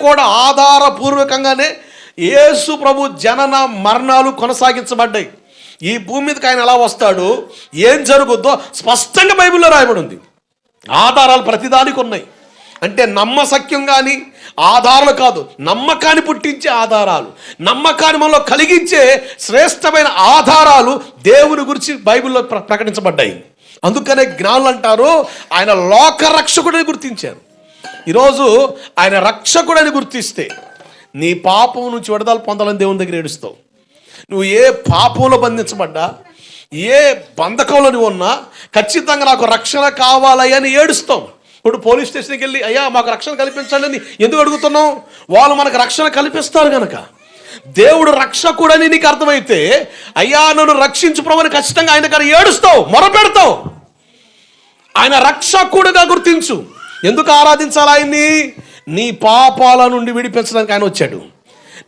కూడా ఆధారపూర్వకంగానే యేసు ప్రభు జనన మరణాలు కొనసాగించబడ్డాయి. ఈ భూమి మీదకి ఆయన ఎలా వస్తాడు? ఏం జరుగుద్దో స్పష్టంగా బైబిల్లో రాయబడి ఉంది ఆధారాలు ప్రతిదానికి ఉన్నాయి. అంటే నమ్మసక్యం కానీ ఆధారాలు కాదు నమ్మకాన్ని పుట్టించే ఆధారాలు నమ్మకాన్ని మనలో కలిగించే శ్రేష్టమైన ఆధారాలు దేవుని గురించి బైబిల్లో ప్ర- ప్రకటించబడ్డాయి. అందుకనే జ్ఞానులు అంటారు ఆయన లోకరక్షకుడిని గుర్తించారు. ఈరోజు ఆయన రక్షకుడని గుర్తిస్తే నీ పాపం నుంచి విడదలు పొందాలని దేవుని దగ్గర ఏడుస్తావు. నువ్వు ఏ పాపంలో బంధించబడ్డా ఏ బంధకంలో నువ్వు ఉన్నా ఖచ్చితంగా నాకు రక్షణ కావాలని ఏడుస్తాం. ఇప్పుడు పోలీస్ స్టేషన్కి వెళ్ళి అయ్యా మాకు రక్షణ కల్పించండి ఎందుకు అడుగుతున్నాం వాళ్ళు మనకు రక్షణ కల్పిస్తారు కనుక దేవుడు రక్షకుడని నీకు అర్థమైతే అయ్యా నన్ను రక్షించు ప్రభుని ఖచ్చితంగా ఆయన కానీ ఏడుస్తావు మొరపెడతావు. ఆయన రక్షకుడుగా గుర్తించు. ఎందుకు ఆరాధించాలి ఆయన్ని? నీ పాపాల నుండి విడిపించడానికి ఆయన వచ్చాడు.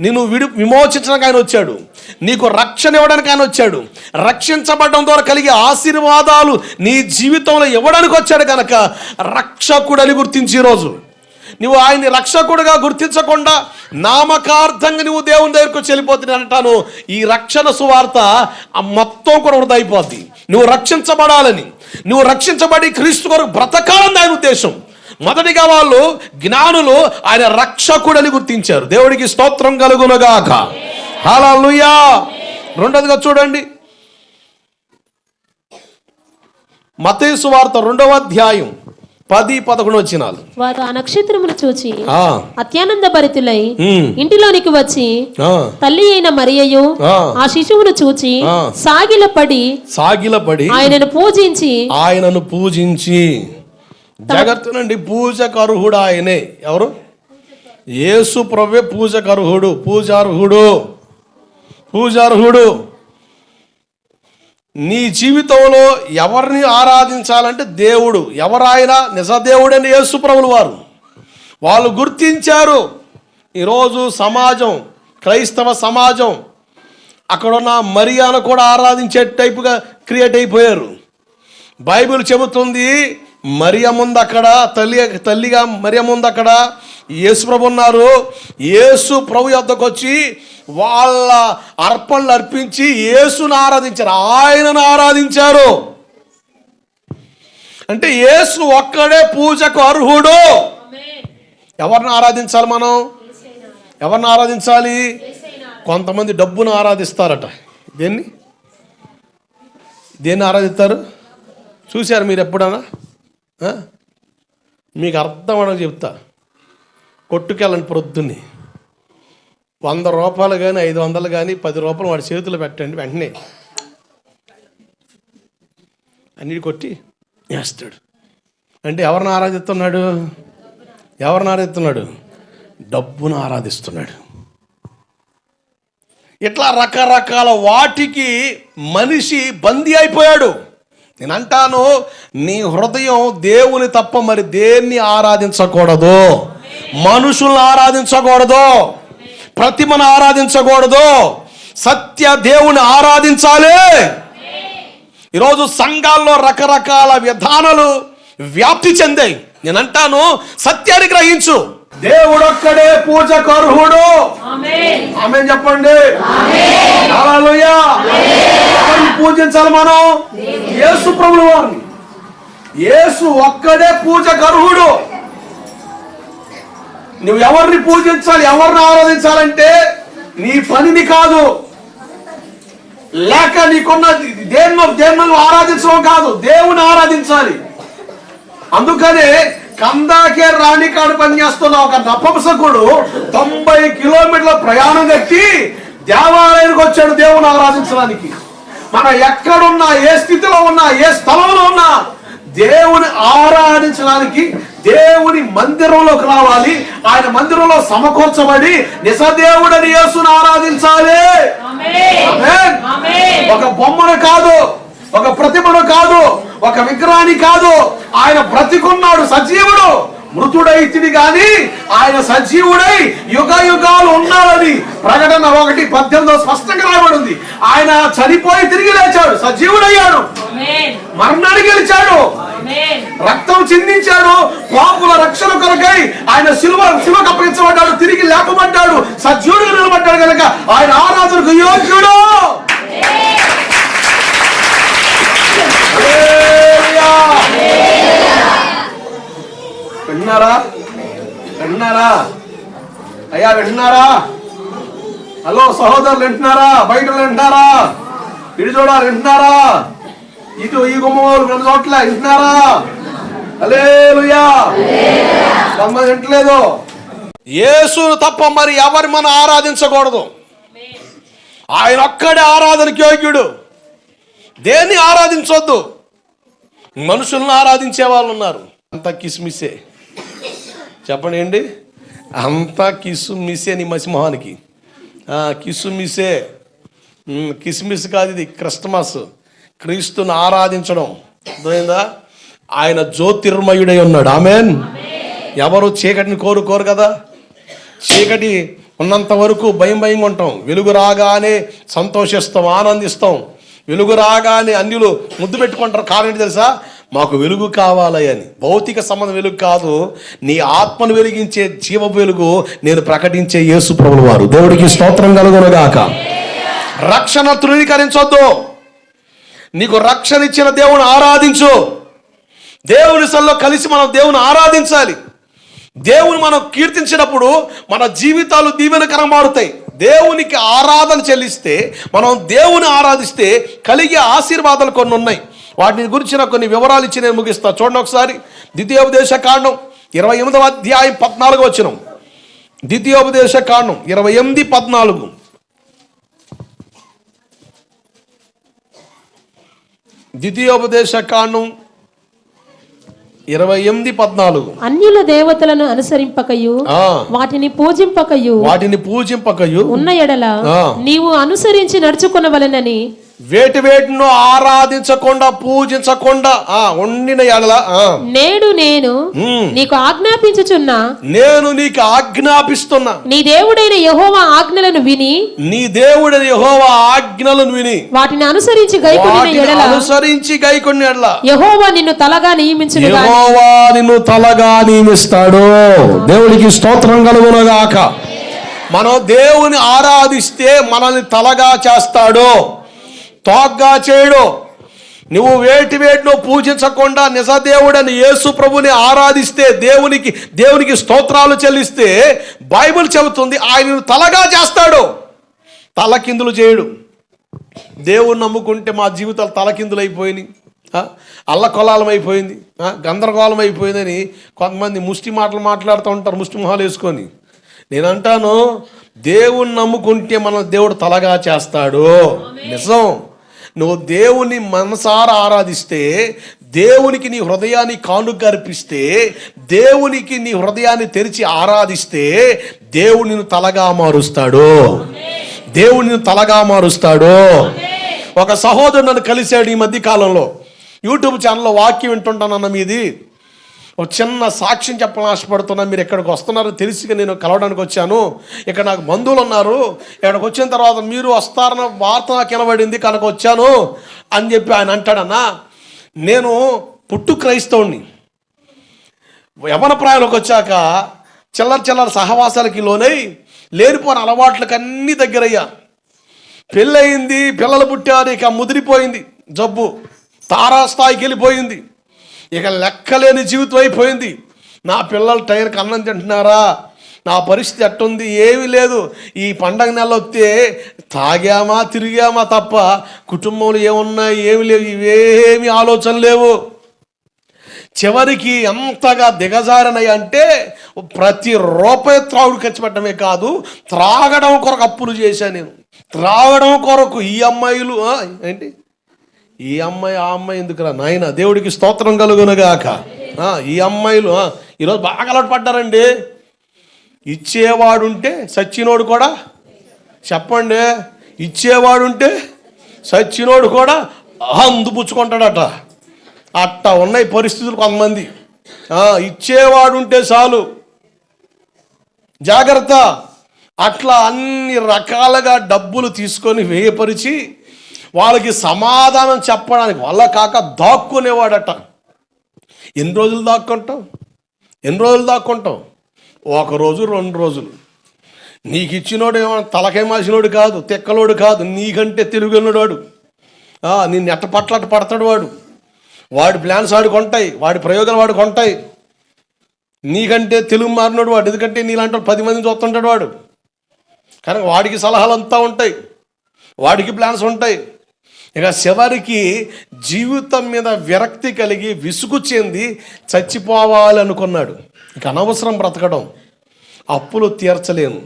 నిన్ను విడి విమోచించడానికి ఆయన వచ్చాడు. నీకు రక్షణ ఇవ్వడానికి ఆయన వచ్చాడు. రక్షించబడడం ద్వారా కలిగే ఆశీర్వాదాలు నీ జీవితంలో ఇవ్వడానికి వచ్చాడు కనుక రక్షకుడని గుర్తించి ఈరోజు. నువ్వు ఆయన్ని రక్షకుడుగా గుర్తించకుండా నామకార్థంగా నువ్వు దేవుని దగ్గరకు వచ్చి వెళ్ళిపోతుంది అంటాను. ఈ రక్షణ సువార్త మొత్తం కూడా వృధా అయిపోద్ది. నువ్వు రక్షించబడాలని. నువ్వు రక్షించబడి క్రీస్తు కొరకు బ్రతకాలని ఆయన ఉద్దేశం. మొదటిగా వాళ్ళు జ్ఞానులు ఆయన రక్షకుడని గుర్తించారు. దేవుడికి స్తోత్రం కలుగునగాక. హల్లెలూయా. రెండోదిగా చూడండి. మతేసు వార్త రెండవ అధ్యాయం పది పదకొండు వచ్చినాలు వారు ఆ నక్షత్రమును చూచి అత్యానంద భరితులై ఉమ్, ఇంటిలోనికి వచ్చి తల్లి అయిన మరియయు ఆ. శిశువును చూచి. సాగిలపడి సాగిలపడి ఆయనను పూజించి ఆయనను పూజించి జాగ్రత్తనండి పూజకు అర్హుడు ఆయనే ఎవరు? యేసు ప్రవ్వే పూజకు అర్హుడు పూజార్హుడు. పూజార్హుడు. నీ జీవితంలో ఎవరిని ఆరాధించాలంటే దేవుడు. ఎవరాయన నిజదేవుడని యేసు ప్రభులు వారు. వాళ్ళు గుర్తించారు. ఈరోజు సమాజం క్రైస్తవ సమాజం అక్కడున్న మరియాను కూడా ఆరాధించే టైపుగా క్రియేట్ అయిపోయారు. బైబిల్ చెబుతుంది మరియముంది అక్కడ తల్లి తల్లిగా మరియముంది అక్కడ యేసు ప్రభు ఉన్నారు. యేసు ప్రభు యొద్దకు వచ్చి వాళ్ళ అర్పణలు అర్పించి యేసును ఆరాధించారు. ఆయనను ఆరాధించారు. అంటే యేసు ఒక్కడే పూజకు అర్హుడు. ఎవరిని ఆరాధించాలి మనం? ఎవరిని ఆరాధించాలి? కొంతమంది డబ్బును ఆరాధిస్తారట. దేన్ని? దేన్ని ఆరాధిస్తారు? చూశారు మీరు ఎప్పుడన్నా? మీకు అర్థం అవడం చెప్తా. కొట్టుకెళ్ళండి ప్రొద్దుని వంద రూపాయలు కానీ ఐదు వందలు కానీ పది రూపాయలు వాడి చేతిలో పెట్టండి వెంటనే. అన్నిటి కొట్టి వేస్తాడు. అంటే ఎవరిని ఆరాధిస్తున్నాడు? ఎవరిని ఆరాధిస్తున్నాడు? డబ్బును ఆరాధిస్తున్నాడు. ఇట్లా రకరకాల వాటికి మనిషి బందీ అయిపోయాడు. నేను అంటాను నీ హృదయం దేవుని తప్ప మరి దేన్ని ఆరాధించకూడదు? మనుషుల్ని ఆరాధించకూడదు? ప్రతిమను ఆరాధించకూడదు? సత్య దేవుని ఆరాధించాలి. ఈరోజు సంఘాల్లో రకరకాల విధానాలు వ్యాప్తి చెందాయి. నేను అంటాను సత్యాన్ని గ్రహించు. దేవుడొక్కడే పూజకు అర్హుడు ఆమె చెప్పండి. పూజించాలి మనం? యేసు ప్రభుల వారిని. యేసు ఒక్కడే పూజ గర్హుడు నువ్వు ఎవరిని పూజించాలి ఎవరిని ఆరాధించాలంటే నీ పనిని కాదు. లేక నీకున్న దేన్నో దేన్నో ఆరాధించడం కాదు దేవుని ఆరాధించాలి. అందుకనే కందాకే రాణికాడు పనిచేస్తున్న ఒక నపంసకుడు తొంభై కిలోమీటర్ల ప్రయాణం కట్టి దేవాలయానికి వచ్చాడు దేవుని ఆరాధించడానికి. మనం ఎక్కడున్నా ఏ స్థితిలో ఉన్నా ఏ స్థలంలో ఉన్నా దేవుని ఆరాధించడానికి దేవుని మందిరంలోకి రావాలి. ఆయన మందిరంలో సమకూర్చబడి నిజదేవుడని యేసుని ఆరాధించాలి. ఒక బొమ్మను కాదు ఒక ప్రతిమను కాదు ఒక విగ్రహాన్ని కాదు. ఆయన బ్రతికున్నాడు సజీవుడు. మృతుడైతిని గాని ఆయన సజీవుడై యుగ యుగాలు ఉన్నాడని ప్రకటన ఒకటి పద్దెనిమిదో స్పష్టంగా రాయబడి ఉంది ఆయన చనిపోయి తిరిగి లేచాడు సజీవుడయ్యాడు. మరణాన్ని గెలిచాడు. రక్తం చిందించాడు పాపుల రక్షణ కొరకై ఆయన శిలువ శిలువకు అప్పగించబడ్డాడు తిరిగి లేపబడ్డాడు సజ్జుడుగా నిలబడ్డాడు కనుక ఆయన ఆరాధనకు యోగ్యుడు. వింటున్నారా హలో సహోదరులు వింటున్నారా? బయట వింటున్నారా? ఇటు చూడాలి వింటున్నారా? ఇటు ఈ గుమ్మ రెండు చోట్ల వింటున్నారా? హల్లెలూయా! కొంతమంది వింటలేదు. యేసును తప్ప మరి ఎవరి మనం ఆరాధించకూడదు? ఆయన ఒక్కడే ఆరాధనకి యోగ్యుడు. దేన్ని ఆరాధించొద్దు? మనుషులను ఆరాధించే వాళ్ళు ఉన్నారు. అంత కిస్మిసే. చెప్పండి ఏంటి? అంతా కిస్మిసే నీ మసిమోహానికి. ఆ, కిస్మిసే ఉమ్, కిస్మిస్ కాదు ఇది క్రిస్టమస్ క్రీస్తుని ఆరాధించడం. అర్థమైందా? ఆయన జ్యోతిర్మయుడై ఉన్నాడు. ఆమెన్. ఎవరు చీకటిని కోరుకోరు కదా? చీకటి ఉన్నంత వరకు భయం భయంగా ఉంటాం వెలుగు రాగానే సంతోషిస్తాం ఆనందిస్తాం. వెలుగు రాగానే అన్యులు ముద్దు పెట్టుకుంటారు. కారణం తెలుసా? మాకు వెలుగు కావాలని భౌతిక సంబంధం వెలుగు కాదు. నీ ఆత్మను వెలిగించే జీవ వెలుగు నేను ప్రకటించే యేసు ప్రభులు వారు. దేవుడికి స్తోత్రం కలుగునుగాక. రక్షణ తృణీకరించొద్దు. నీకు రక్షణ ఇచ్చిన దేవుని ఆరాధించు. దేవుని సల్లో కలిసి మనం దేవుని ఆరాధించాలి. దేవుని మనం కీర్తించినప్పుడు మన జీవితాలు దీవెనకరం మారుతాయి. దేవునికి ఆరాధన చెల్లిస్తే మనం దేవుని ఆరాధిస్తే కలిగే ఆశీర్వాదాలు కొన్ని ఉన్నాయి వాటిని గురించిన కొన్ని వివరాలు ఇచ్చి నేను ముగిస్తా. చూడండి ఒకసారి. ద్వితీయోపదేశ కాండం ఇరవై ఎనిమిదవ అధ్యాయం పద్నాలుగు వచ్చిన ద్వితీయోపదేశ కాండం ఇరవై ఎనిమిది పద్నాలుగు. ద్వితీయోపదేశ కాండం ఇరవై ఎనిమిది పద్నాలుగు. అన్యుల దేవతలను అనుసరింపకయు వాటిని పూజింపకయు వాటిని పూజింపకయు. ఉన్న ఎడల. నీవు అనుసరించి నడుచుకొనవలెనని వేటి వేటిను ఆరాధించకుండా పూజించకుండా ఆ ఉండిన ఎడల నేడు నేను నీకు ఆజ్ఞాపించుచున్నా. నేను నీకు ఆజ్ఞాపిస్తున్నా. నీ దేవుడైన యెహోవా ఆజ్ఞలను విని నీ దేవుడి యెహోవా ఆజ్ఞలను విని. వాటిని అనుసరించి గైకొనిన ఎడల అనుసరించి గైకొని ఎడల యెహోవా నిన్ను తలగా నియమించును గాని. యెహోవా నిన్ను తలగా నియమిస్తాడు. దేవుడికి స్తోత్రం కలుగునగాక. మనం దేవుని ఆరాధిస్తే మనల్ని తలగా చేస్తాడు. తోగ్గా చేయడు నువ్వు వేటి వేటినో పూజించకుండా నిజదేవుడని యేసు ప్రభుని ఆరాధిస్తే దేవునికి దేవునికి స్తోత్రాలు చెల్లిస్తే బైబిల్ చెబుతుంది ఆయనను తలగా చేస్తాడు. తలకిందులు చేయడు. దేవుని నమ్ముకుంటే మా జీవితాలు తలకిందులు అయిపోయినాయి ఆ? అయిపోయింది గందరగోళం అయిపోయిందని కొంతమంది ముష్టి మాటలు మాట్లాడుతూ ఉంటారు ముష్టి మొహాలు వేసుకొని. నేను అంటాను దేవుణ్ణి నమ్ముకుంటే మన దేవుడు తలగా చేస్తాడు. నిజం. నువ్వు దేవుని మనసారా ఆరాధిస్తే దేవునికి నీ హృదయాన్ని కానుక అర్పిస్తే దేవునికి నీ హృదయాన్ని తెరిచి ఆరాధిస్తే దేవునిని తలగా మారుస్తాడు. దేవుడు తలగా మారుస్తాడు. ఒక సహోదరుడు నన్ను కలిశాడు ఈ మధ్య కాలంలో యూట్యూబ్ ఛానల్లో వాక్యం వింటుంటానన్న మీది. ఒక చిన్న సాక్ష్యం చెప్పాలని ఆశపడుతున్నా. మీరు ఇక్కడికి వస్తున్నారో? తెలిసి నేను కలవడానికి వచ్చాను. ఇక్కడ నాకు బంధువులు ఉన్నారు. ఇక్కడికి వచ్చిన తర్వాత మీరు వస్తారన్న వార్త నాకు వినబడింది. కనుక వచ్చాను అని చెప్పి ఆయన అంటాడన్నా. నేను పుట్టు క్రైస్తవుణ్ణి. యవన ప్రాయంలోకి వచ్చాక చిల్లర చిల్లర సహవాసాలకి లోనై లేనిపోని అలవాట్లకు అన్నీ దగ్గరయ్యా. పెళ్ళయింది పిల్లలు పుట్టారు ఇక ముదిరిపోయింది జబ్బు. తారాస్థాయికి వెళ్ళిపోయింది. ఇక లెక్కలేని జీవితం అయిపోయింది. నా పిల్లలు టైర్కి అన్నం తింటున్నారా? నా పరిస్థితి ఎట్టుంది ఏమీ లేదు. ఈ పండగ నెల వస్తే తాగామా తిరిగామా తప్ప కుటుంబంలో ఏమున్నాయి ఏమి లేవు ఇవేమి ఆలోచన లేవు. చివరికి ఎంతగా దిగజారినాయి అంటే ప్రతి రూపాయి త్రాగుడు ఖర్చు పెట్టడమే కాదు త్రాగడం కొరకు అప్పులు చేశాను నేను. త్రాగడం కొరకు ఈ అమ్మాయిలు ఏంటి? ఈ అమ్మాయి ఆ అమ్మాయి ఎందుకురా? నాయన దేవుడికి స్తోత్రం కలుగునగాక. ఈ అమ్మాయిలు ఈరోజు బాగా అలవాటు పడ్డారండి. ఇచ్చేవాడుంటే సచ్చినోడు కూడా చెప్పండి ఇచ్చేవాడుంటే సచ్చినోడు కూడా అందుపుచ్చుకుంటాడట అట్ట ఉన్నాయి పరిస్థితులు కొంతమంది. ఇచ్చేవాడుంటే చాలు. జాగ్రత్త. అట్లా అన్ని రకాలుగా డబ్బులు తీసుకొని వేయపరిచి వాళ్ళకి సమాధానం చెప్పడానికి వల్ల కాక దాక్కునేవాడట. ఎన్ని రోజులు దాక్కుంటాం ఎన్ని రోజులు దాక్కుంటాం ఒక రోజు రెండు రోజులు. నీకు ఇచ్చినోడు ఏమో తలకాయ మాసినోడు కాదు తెక్కలోడు కాదు నీకంటే తెలుగున్నోడు నిన్ను ఎట్ట పట్ల పడతాడు వాడు? వాడి ప్లాన్స్ వాడికి ఉంటాయి వాడి ప్రయోగాలు వాడికి ఉంటాయి. నీకంటే తెలుగు మారినోడు వాడు ఎందుకంటే నీలాంటి పది మందిని చూస్తుంటాడు వాడు. కానీ వాడికి సలహాలు అంతా ఉంటాయి. వాడికి ప్లాన్స్ ఉంటాయి. ఇక చివరికి జీవితం మీద విరక్తి కలిగి విసుగు చెంది చచ్చిపోవాలనుకున్నాడు. ఇక అనవసరం బ్రతకడం. అప్పులు తీర్చలేను.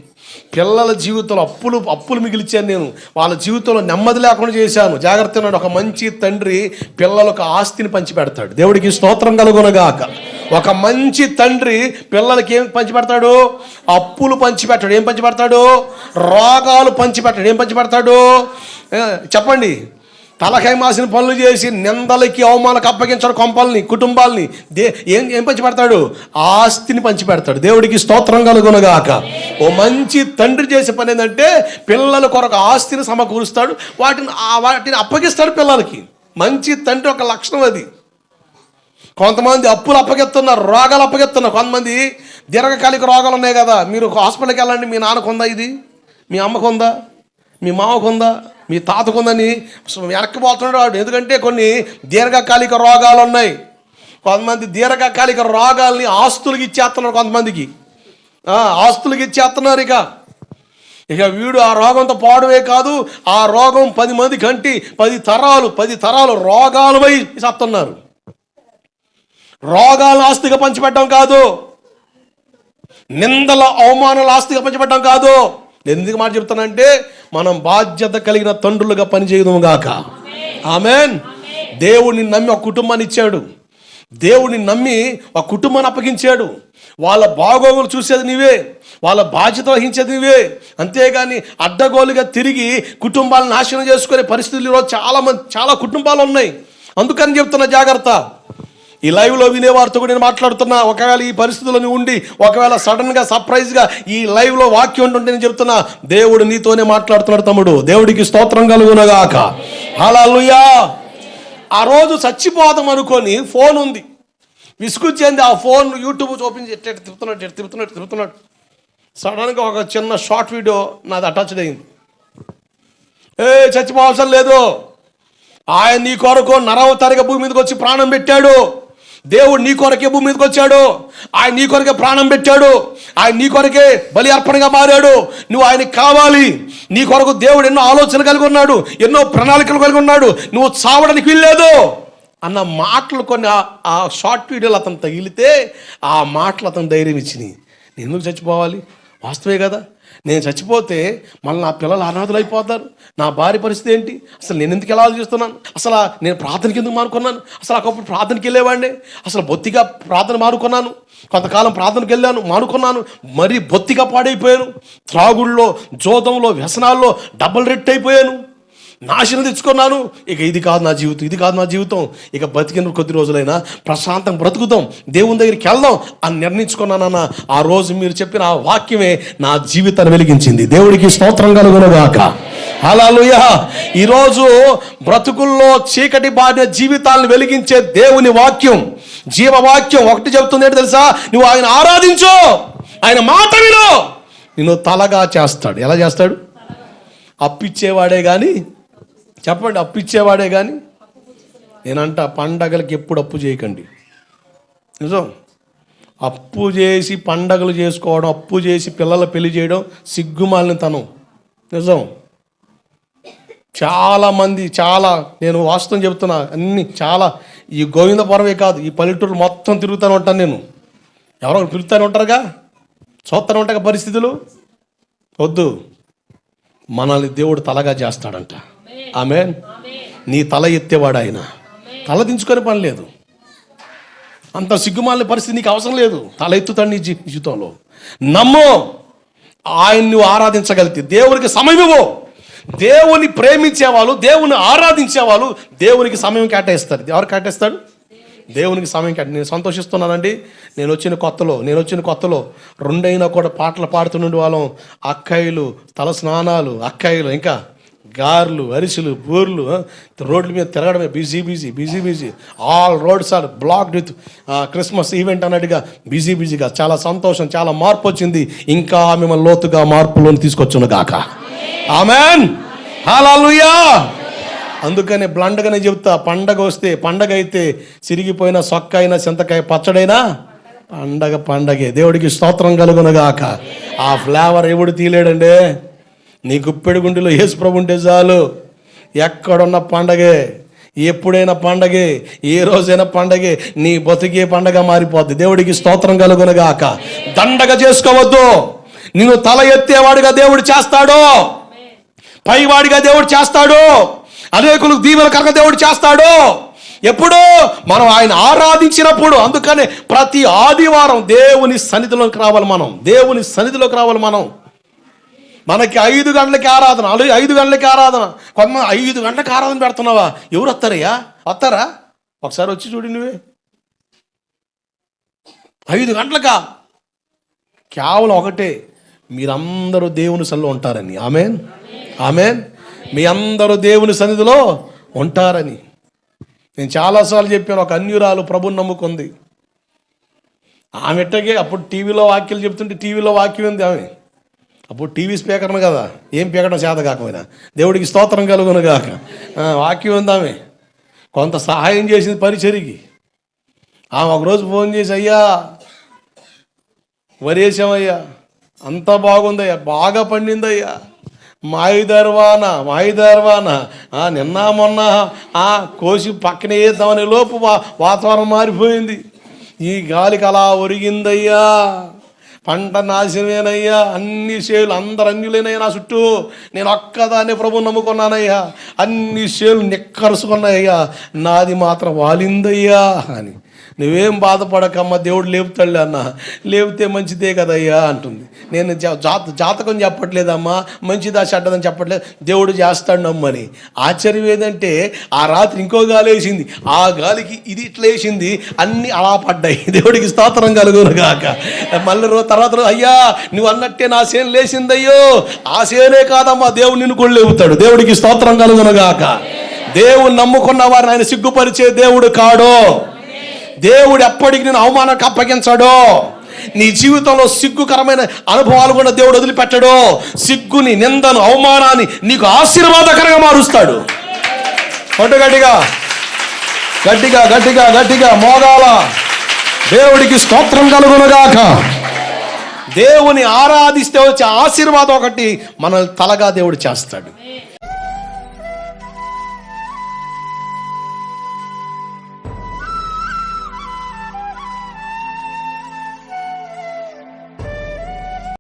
పిల్లల జీవితంలో అప్పులు అప్పులు మిగిలిచాను నేను. వాళ్ళ జీవితంలో నెమ్మది లేకుండా చేశాను. జాగ్రత్త ఉన్నాడు. ఒక మంచి తండ్రి పిల్లలకు ఆస్తిని పంచిపెడతాడు. దేవుడికి స్తోత్రం కలుగునగాక. ఒక మంచి తండ్రి పిల్లలకి ఏం పంచిపెడతాడు? అప్పులు పంచిపెట్టాడు. ఏం పంచిపెడతాడు? రోగాలు పంచిపెట్టాడు. ఏం పంచిపెడతాడు? చెప్పండి. తలకాయ మాసిన పనులు చేసి నిందలకి అవమానకు అప్పగించడు కొంపల్ని కుటుంబాల్ని దే ఏం ఏం పంచిపెడతాడు? ఆస్తిని పంచిపెడతాడు. దేవుడికి స్తోత్రం కలుగునగాక. ఓ మంచి తండ్రి చేసే పని ఏంటంటే పిల్లల కొరకు ఆస్తిని సమకూరుస్తాడు వాటిని వాటిని అప్పగిస్తాడు పిల్లలకి. మంచి తండ్రి ఒక లక్షణం అది. కొంతమంది అప్పులు అప్పగెత్తున్నారు రోగాలు అప్పగెత్తున్నారు కొంతమంది దీర్ఘకాలిక రోగాలు ఉన్నాయి కదా. మీరు హాస్పిటల్కి వెళ్ళండి. మీ నాన్నకుందా ఇది? మీ అమ్మకుందా మీ మామకుందా మీ తాతకు ఉందని వెనక్కి వాడు. ఎందుకంటే కొన్ని దీర్ఘకాలిక రోగాలు ఉన్నాయి కొంతమంది దీర్ఘకాలిక రోగాల్ని ఆస్తులకి ఇచ్చేస్తున్నారు కొంతమందికి. ఆ, ఆస్తులకి ఇచ్చేస్తున్నారు ఇక. ఇక వీడు ఆ రోగంతో పాడువే కాదు ఆ రోగం పది మంది కంటి పది తరాలు పది తరాలు రోగాలపై చేస్తున్నారు. రోగాలు ఆస్తిగా పంచిపెట్టడం కాదు. నిందల అవమానాలు ఆస్తిగా పంచిపెట్టడం కాదు. నేను ఎందుకు మాట చెప్తానంటే మనం బాధ్యత కలిగిన తండ్రులుగా పనిచేయడం గాక. ఆమెన్. దేవుడిని నమ్మి ఒక కుటుంబాన్ని ఇచ్చాడు. దేవుడిని నమ్మి ఒక కుటుంబాన్ని అప్పగించాడు. వాళ్ళ బాగోగులు చూసేది నీవే. వాళ్ళ బాధ్యత వహించేది నీవే. అంతేగాని అడ్డగోలుగా తిరిగి కుటుంబాలను నాశనం చేసుకునే పరిస్థితులు ఈరోజు చాలా మంది చాలా కుటుంబాలు ఉన్నాయి. అందుకని చెప్తున్న జాగ్రత్త. ఈ లైవ్లో వినేవారితో కూడా నేను మాట్లాడుతున్నా. ఒకవేళ ఈ పరిస్థితులను ఉండి ఒకవేళ సడన్గా సర్ప్రైజ్గా ఈ లైవ్లో వాక్యం ఉంటుంటే నేను చెప్తున్నా దేవుడు నీతోనే మాట్లాడుతున్నాడు తమ్ముడు. దేవుడికి స్తోత్రం కలుగునగాక. హల్లెలూయా. ఆ రోజు చచ్చిపోదాం అనుకొని ఫోన్ ఉంది. విసుగు చెంది ఆ ఫోన్ యూట్యూబ్ చూపించి చేసి ఎట్ట తిప్పుతున్నాడు ఎట్ట తిప్పుతున్నాడు తిప్పుతున్నాడు. సడన్గా ఒక చిన్న షార్ట్ వీడియో నాది అటాచ్డ్ అయింది. ఏ చచ్చిపోవసరం లేదు. ఆయన నీ కొరకు తరగ భూమి మీదకి వచ్చి ప్రాణం పెట్టాడు. దేవుడు నీ కొరకే భూమి మీదకి వచ్చాడు. ఆయన నీ కొరకే ప్రాణం పెట్టాడు. ఆయన నీ కొరకే బలి అర్పణగా మారాడు. నువ్వు ఆయనకి కావాలి. నీ కొరకు దేవుడు ఎన్నో ఆలోచనలు కలిగి ఉన్నాడు. ఎన్నో ప్రణాళికలు కలిగి ఉన్నాడు. నువ్వు చావడానికి వీల్లేదు. అన్న మాటలు కొన్ని ఆ- ఆ షార్ట్ వీడియోలు అతను తగిలితే ఆ మాటలు అతను ధైర్యం ఇచ్చినాయి. నేను ఎందుకు చచ్చిపోవాలి? వాస్తవే కదా. నేను చచ్చిపోతే మళ్ళీ నా పిల్లలు అనాథులు అయిపోతారు. నా భార్య పరిస్థితి ఏంటి? అసలు నేను ఎందుకు ఎలా ఆలోచిస్తున్నాను? అసలు నేను ప్రార్థనకి ఎందుకు మానుకున్నాను? అసలు ఒకప్పుడు ప్రార్థనకి వెళ్ళేవాడిని? అసలు బొత్తిగా ప్రార్థన మానుకున్నాను? కొంతకాలం ప్రార్థనకి వెళ్ళాను మానుకున్నాను మరీ బొత్తిగా పాడైపోయాను. త్రాగుళ్ళలో జోదంలో వ్యసనాల్లో డబల్ రెట్ అయిపోయాను. నాశనం తెచ్చుకున్నాను. ఇక ఇది కాదు నా జీవితం ఇది కాదు నా జీవితం. ఇక బతికిన కొద్ది రోజులైనా ప్రశాంతం బ్రతుకుతాం దేవుని దగ్గరికి వెళ్దాం అని నిర్ణయించుకున్నానన్న ఆ రోజు మీరు చెప్పిన ఆ వాక్యమే నా జీవితాన్ని వెలిగించింది. దేవుడికి స్తోత్రం అలా హల్లెలూయ. ఈరోజు బ్రతుకుల్లో చీకటి బాడిన జీవితాలను వెలిగించే దేవుని వాక్యం జీవవాక్యం ఒకటి చెబుతుంది ఏంటి తెలుసా? నువ్వు ఆయన ఆరాధించు ఆయన మాట విను. నిన్ను తలగా చేస్తాడు. ఎలా చేస్తాడు? అప్పిచ్చేవాడే కానీ చెప్పండి అప్పిచ్చేవాడే కానీ నేనంట పండగలకి ఎప్పుడు అప్పు చేయకండి. నిజం? అప్పు చేసి పండగలు చేసుకోవడం అప్పు చేసి పిల్లల పెళ్ళి చేయడం సిగ్గుమాలిన తనం. నిజం? చాలామంది చాలా నేను వాస్తవం చెప్తున్నా అన్ని చాలా ఈ గోవిందపురమే కాదు ఈ పల్లెటూరు మొత్తం తిరుగుతూనే ఉంటాను నేను. ఎవరో ఒకరు తిరుగుతూనే ఉంటారుగా? చూస్తూనే ఉంటాయి పరిస్థితులు? వద్దు. మనల్ని దేవుడు తలగా చేస్తాడంట. ఆమె నీ తల ఎత్తేవాడు ఆయన తల దించుకొని పని లేదు. అంత సిగ్గుమాలిన పరిస్థితి నీకు అవసరం లేదు. తల ఎత్తుతాడు నీ జీ- జీవితంలో. నమ్మో. ఆయన్ని ఆరాధించగలిగితే దేవునికి సమయం ఇవ్వు. దేవుని ప్రేమించేవాళ్ళు దేవుని ఆరాధించేవాళ్ళు దేవునికి సమయం కేటాయిస్తారు. ఎవరు కేటాయిస్తాడు దేవునికి సమయం కేట నేను సంతోషిస్తున్నానండి. నేను వచ్చిన కొత్తలో నేను వచ్చిన కొత్తలో రెండైనా కూడా పాటలు పాడుతుండే వాళ్ళం అక్కాయిలు తల స్నానాలు అక్కాయిలు ఇంకా గార్లు అరిసెలు బోర్లు రోడ్ల మీద తిరగడమే busy busy busy busy. All roads are blocked with Christmas event అన్నట్టుగా బిజీ బిజీగా. చాలా సంతోషం చాలా మార్పు వచ్చింది. ఇంకా మిమ్మల్ని లోతుగా మార్పులోని తీసుకొచ్చును గాక. ఆమెన్ హల్లెలూయా అందుకని బ్లండగానే చెప్తా పండగ వస్తే పండగ అయితే సిరిగిపోయిన సొక్క అయినా చింతకాయ పచ్చడైనా పండగ పండగే. దేవుడికి స్తోత్రం కలుగునగాక ఆ ఫ్లేవర్ ఎవడు తీలేడండి నీ గుప్పెడు గుండెలో యేసు ప్రభు ఉంటే చాలు. ఎక్కడున్న పండగే ఎప్పుడైనా పండగే ఏ రోజైనా పండగే నీ బతికే పండగ మారిపోద్ది. దేవుడికి స్తోత్రం కలుగునగాక. దండగ చేసుకోవద్దు. నిన్ను తల ఎత్తేవాడిగా దేవుడు చేస్తాడు. పైవాడిగా దేవుడు చేస్తాడు. అనేకులకు దీవెన కనుక దేవుడు చేస్తాడు. ఎప్పుడు? మనం ఆయన ఆరాధించినప్పుడు. అందుకనే ప్రతి ఆదివారం దేవుని సన్నిధిలోకి రావాలి మనం. దేవుని సన్నిధిలోకి రావాలి మనం. మనకి ఐదు గంటలకి ఆరాధన. అలా ఐదు గంటలకి ఆరాధన. కొంత ఐదు గంటలకు ఆరాధన పెడుతున్నావా? ఎవరు వస్తారయ్యా? వస్తారా? ఒకసారి వచ్చి చూడు నువ్వే. ఐదు గంటలకా? కేవలం ఒకటే. మీరందరూ దేవుని సన్నిధిలో ఉంటారని. ఆమెన్? ఆమెన్? మీ అందరూ దేవుని సన్నిధిలో ఉంటారని. నేను చాలాసార్లు చెప్పాను ఒక అన్యురాలు ప్రభుని నమ్ముకుంది. ఆమె అప్పుడు టీవీలో వాక్యాలు చెప్తుంటే టీవీలో వాక్యం ఉంది ఆమె. అప్పుడు టీవీ స్పీకర్ను కదా. ఏం పీకడం చేత కాకపోయినా. దేవుడికి స్తోత్రం కలుగును కాక వాక్యం ఉందామే. కొంత సహాయం చేసింది పరిచరికి ఆమె ఒకరోజు ఫోన్ చేసి అయ్యా వరేసామయ్యా అంతా బాగుందయ్యా బాగా పండిందయ్యా. మాయి దర్వాన దర్వాన. ఆ, నిన్న మొన్న ఆ కోసి పక్కనే వేద్దామనే లోపు వా వాతావరణం మారిపోయింది. ఈ గాలికి అలా ఒరిగిందయ్యా. పంట నాశనమేనయ్యా అన్ని సేలు అందరు అన్యులేనయ్యా నా చుట్టూ. నేను ఒక్కదాన్ని ప్రభు నమ్ముకున్నానయ్యా. అన్ని చేలు నిక్కరుసుకున్నాయ్యా. నాది మాత్రం వాలిందయ్యా అని. నువ్వేం బాధపడకమ్మా దేవుడు లేపుతాడులే అన్న. లేపితే మంచిదే కదయ్యా అంటుంది. నేను జా- జాత జాతకం చెప్పట్లేదమ్మా మంచిదా చెడ్డదని చెప్పట్లేదు. దేవుడు చేస్తాడు నమ్మని ఆశ్చర్యం ఏదంటే ఆ రాత్రి ఇంకో గాలి వేసింది. ఆ గాలికి ఇది ఇట్లా వేసింది. అన్నీ అలా పడ్డాయి. దేవుడికి స్తోత్రం కలుగును కాక మళ్ళీ రోజు తర్వాత రోజు అయ్యా నువ్వు అన్నట్టే నా సేను లేచిందయ్యో. ఆ సేనే కాదమ్మా దేవుడు నిన్ను కూడా లేపుతాడు. దేవుడికి స్తోత్రం కలుగును గాక. దేవుడు నమ్ముకున్న వారిని ఆయన సిగ్గుపరిచే దేవుడు కాడో. దేవుడు ఎప్పటికి నేను అవమానానికి అప్పగించాడో. నీ జీవితంలో సిగ్గుకరమైన అనుభవాలు కూడా దేవుడు వదిలిపెట్టడు. సిగ్గుని నిందను అవమానాన్ని నీకు ఆశీర్వాదకరంగా మారుస్తాడు. కొట్టు గట్టిగా. గట్టిగా గట్టిగా గట్టిగా మోగాల. దేవుడికి స్తోత్రం కలుగునుగాక. దేవుని ఆరాధిస్తే వచ్చే ఆశీర్వాదం ఒకటి మనల్ని తలగా దేవుడు చేస్తాడు.